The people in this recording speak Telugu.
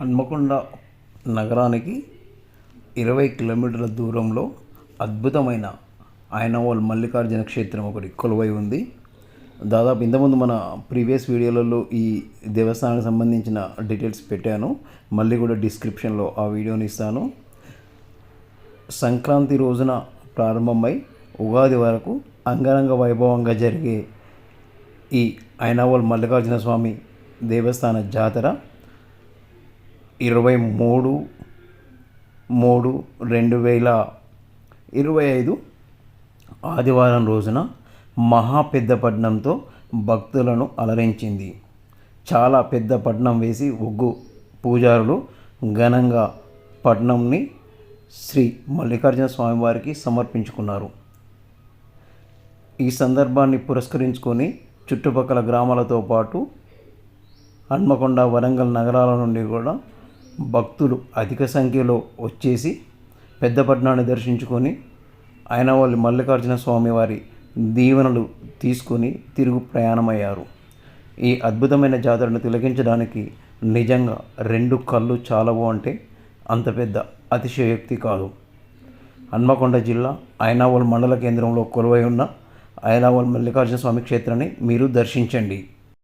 హన్మకొండ నగరానికి ఇరవై కిలోమీటర్ల దూరంలో అద్భుతమైన ఆయనవాల్ మల్లికార్జున క్షేత్రం ఒకటి కొలువై ఉంది. దాదాపు ఇంతకుముందు మన ప్రీవియస్ వీడియోలలో ఈ దేవస్థానానికి సంబంధించిన డీటెయిల్స్ పెట్టాను. మళ్ళీ కూడా డిస్క్రిప్షన్లో ఆ వీడియోని ఇస్తాను. సంక్రాంతి రోజున ప్రారంభమై ఉగాది వరకు అంగరంగ వైభవంగా జరిగే ఈ ఐనావోల్ మల్లికార్జున స్వామి దేవస్థాన జాతర ఇరవై మూడు మూడు రెండు వేల ఇరవై ఐదు ఆదివారం రోజున మహా పెద్ద పట్నంతో భక్తులను అలరించింది. చాలా పెద్ద పట్నం వేసి ఒగ్గు పూజారులు ఘనంగా పట్నంని శ్రీ మల్లికార్జున స్వామివారికి సమర్పించుకున్నారు. ఈ సందర్భాన్ని పురస్కరించుకొని చుట్టుపక్కల గ్రామాలతో పాటు హన్మకొండ వరంగల్ నగరాల నుండి కూడా భక్తులు అధిక సంఖ్యలో వచ్చేసి పెద్దపట్నాన్ని దర్శించుకొని ఆయన వాళ్ళు మల్లికార్జున స్వామివారి దీవెనలు తీసుకొని తిరుగు ప్రయాణమయ్యారు. ఈ అద్భుతమైన జాతరను తిలకించడానికి నిజంగా రెండు కళ్ళు చాలవు అంటే అంత పెద్ద అతిశయోక్తి కాదు. హన్మకొండ జిల్లా ఐనావోల్ మండల కేంద్రంలో కొలువై ఉన్న ఐనావోల్ మల్లికార్జున స్వామి క్షేత్రాన్ని మీరు దర్శించండి.